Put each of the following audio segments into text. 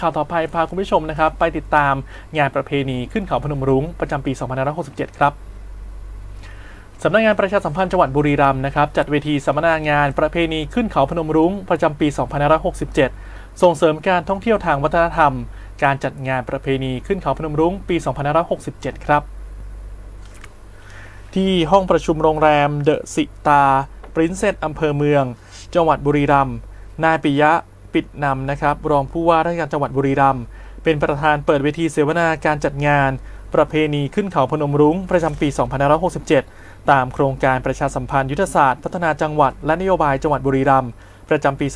ข่าวต่อไปพาคุณผู้ชมนะครับ ไปติดตามงานประเพณีขึ้นเขาพนมรุ้งประจำปี 2567 ครับสำนักงานประชาสัมพันธ์จังหวัดบุรีรัมย์นะครับจัดเวทีสัมมนางานประเพณีขึ้นเขาพนมรุ้งประจำปี 2567 ส่งเสริมการท่องเที่ยวทางวัฒนธรรม การจัดงานประเพณีขึ้นเขาพนมรุ้งปี 2567 ครับ ที่ห้องประชุมโรงแรมเดอะสิตาปรินเซสอำเภอเมือง จังหวัดบุรีรัมย์นายปิยะ ปิดนำนะครับ รองผู้ว่าราชการจังหวัดบุรีรัมย์เป็นประธานเปิดเวทีเสวนาการจัดงาน ประเพณีขึ้นเขาพนมรุ้งประจำปี 2567 ตามโครงการประชาสัมพันธ์ยุทธศาสตร์พัฒนาจังหวัดและนโยบายจังหวัดบุรีรัมย์ประจำปี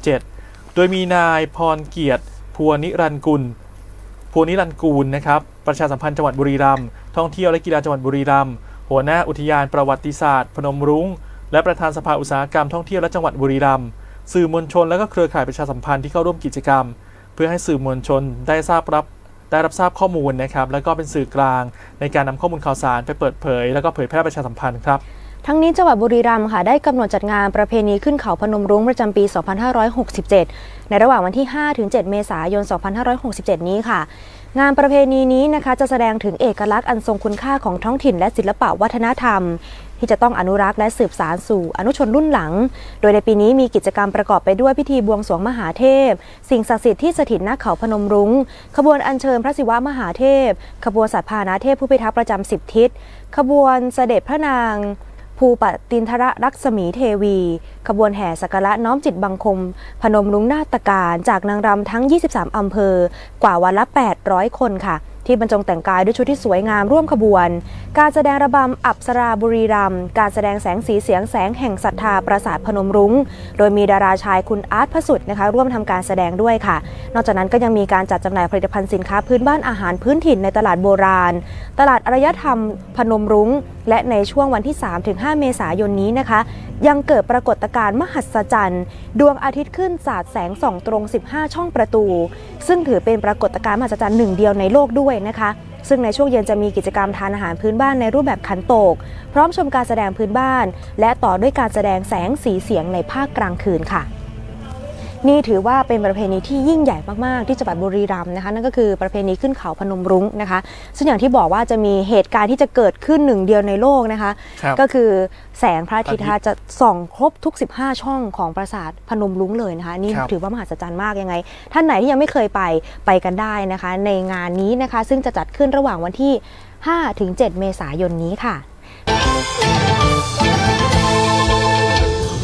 2567 โดยมีนายพรเกียรติพัวนิรันกุลภูนิรันกูลนะครับประชาสัมพันธ์จังหวัดบุรีรัมย์ท่องเที่ยวและกีฬาจังหวัดบุรีรัมย์หัวหน้าอุทยานประวัติศาสตร์ พนมรุง้งและประธานสภาอุตสาหกรรมท่องเที่ยวและจังหวัดบุรีรัมย์ สื่อมวลชนและก็เครือข่ายประชาสัมพันธ์ที่เข้าร่วมกิจกรรม เพื่อให้สื่อมวลชนได้ทราบรับได้รับทราบข้อมูลนะครับแล้วก็เป็นสื่อกลาง ในการนำข้อมูลข่าวสารไปเปิดเผย แล้วก็เผยแพร่ประชาสัมพันธ์ครับทั้งนี้จังหวัดบุรีรัมย์ค่ะได้กำหนดจัดงานประเพณีขึ้นเขาพนมรุ้งประจำปี 2567 ในระหว่างวันที่ 5-7 เมษายน 2567 นี้ค่ะ งานประเพณีนี้นะคะจะแสดงถึงเอกลักษณ์อันทรงคุณค่าของท้องถิ่นและศิลปะวัฒนธรรม ที่จะต้องอนุรักษ์และสืบสารสู่อนุชนรุ่นหลัง โดยในปีนี้มีกิจกรรมประกอบไปด้วยพิธีบวงสรวงมหาเทพ สิ่งศักดิ์สิทธิ์ที่สถิตณเขาพนมรุง้ง ขบวนอัญเชิญพระศิวะมหาเทพ ขบวนสัตว์พานะเทพผู้พิทักษ์ประจำสิบทิศ ขบวนเสด็จพระนาง ภูปตินทรรักษมีเทวี ขบวนแห่สักการะน้อมจิตบังคม พนมรุ้งนาฏการ จากนางรำทั้ง 23 อำเภอ กว่าวันละ 800 คนค่ะ ที่บรรจงแต่งกายด้วยชุดที่สวยงามร่วมขบวน การแสดงระบำอับสราบุรีรัมการแสดงแสงสีเสียงแสงแห่งศรัทธาปราสาทพนมรุง้ง โดยมีดาราชายคุณอาร์ตพระสุดนะคะร่วมทำการแสดงด้วยค่ะ นอกจากนั้นก็ยังมีการจัดจำหน่ายผลิตภัณฑ์สินค้าพื้นบ้านอาหารพื้นถิ่นในตลาดโบราณ ตลาดอารยธรรมพนมรุง้ง และในช่วงวันที่ 3-5 เมษายนนี้นะคะ ยังเกิดปรากฏการณ์มหัศจรรย์ ดวงอาทิตย์ขึ้นสาดแสงส่องตรง 15 ช่องประตู ซึ่งถือเป็นปรากฏการณ์มหัศจรรย์หนึ่งเดียวในโลกด้วยนะคะ ซึ่งในช่วงเย็นจะมีกิจกรรมทานอาหารพื้นบ้านในรูปแบบขันโตก พร้อมชมการแสดงพื้นบ้าน และต่อด้วยการแสดงแสงสีเสียงในภาคกลางคืนค่ะ นี่ถือว่าเป็นประเพณีที่ยิ่งใหญ่มากๆ ที่จังหวัดบุรีรัมย์นะคะ นั่นก็คือประเพณีขึ้นเขาพนมรุ้งนะคะ ซึ่งอย่างที่บอกว่าจะมีเหตุการณ์ที่จะเกิดขึ้นหนึ่งเดียวในโลกนะคะ ครับก็คือแสงพระอาทิตย์พระอาทิตย์นะคะจะส่องครบทุก 15 ช่องของปราสาทพนมรุ้งเลยนะคะ นี่ครับ ถือว่ามหัศจรรย์มากยังไง ท่านไหนที่ยังไม่เคยไปไปกันได้นะคะ ในงานนี้นะคะ ซึ่งจะจัดขึ้นระหว่างวันที่ 5-7 เมษายนนี้ค่ะ